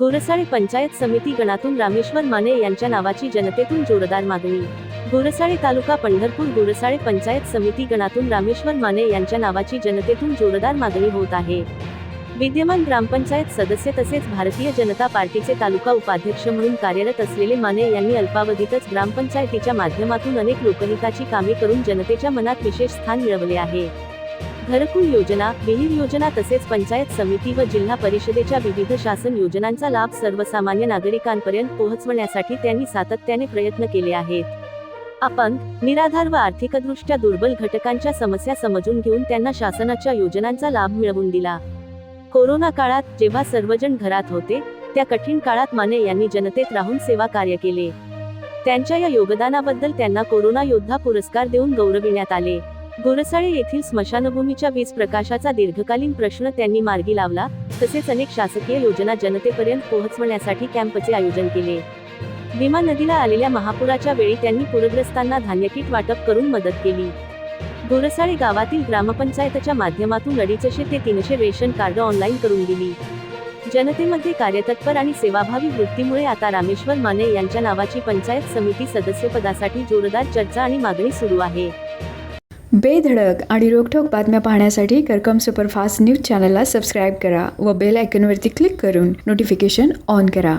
गोरसाळे पंचायत समिती गणातून रामेश्वर माने यांच्या नावाची जनतेतून जोरदार मागणी. गोरसाळे तालुका पंढरपूर गोरसाळे पंचायत समिती गणातून रामेश्वर माने यांच्या नावाची जनतेतून जोरदार मागणी होत आहे. विद्यमान ग्रामपंचायत सदस्य तसेच भारतीय जनता पार्टीचे तालुका उपाध्यक्ष म्हणून कार्यरत असलेले माने यांनी अल्पावधीतच ग्रामपंचायतीच्या माध्यमातून अनेक लोकहिताची कामे करून जनतेच्या मनात विशेष स्थान मिळवले आहे. घरकुल योजना विहीर योजना तसेच पंचायत समिती व जिल्हा परिषदेच्या विविध शासन योजनांचा लाभ सर्वसामान्य नागरिकांपर्यंत पोहोचवण्यासाठी त्यांनी सातत्याने प्रयत्न केले आहेत. अपंग निराधार व आर्थिकदृष्ट्या दुर्बल घटकांच्या समस्या समजून घेऊन त्यांना शासनाच्या योजनांचा लाभ मिळवून दिला. कोरोना काळात जेव्हा सर्वजण घरात होते त्या कठीण काळात माने यांनी जनतेत राहून सेवा कार्य केले. त्यांच्या या योगदानाबद्दल त्यांना कोरोना योद्धा पुरस्कार देऊन गौरविण्यात आले. गोरसाळे येथील स्मशानभूमीच्या वीज प्रकाशाचा दीर्घकालीन प्रश्न त्यांनी मार्गी लावला तसेच अनेक शासकीय योजना जनतेपर्यंत पोहोचवण्यासाठी कॅम्पचे आयोजन केले. भीमा नदीला आलेल्या महापुराच्या वेळी त्यांनी पूरग्रस्तांना धान्यकीट वाटप करून मदत केली. गोरसाळे गावातील ग्रामपंचायतच्या माध्यमातून अडीचशे ते तीनशे रेशन कार्ड ऑनलाईन करून दिली. जनतेमध्ये कार्यतत्पर आणि सेवाभावी वृत्तीमुळे आता रामेश्वर माने यांच्या नावाची पंचायत समिती सदस्यपदासाठी जोरदार चर्चा आणि मागणी सुरू आहे. बेधडक आणि रोखठोक बातम्या पाहण्यासाठी करकम सुपरफास्ट न्यूज चॅनलला सबस्क्राईब करा व बेल आयकॉनवरती क्लिक करून नोटिफिकेशन ऑन करा.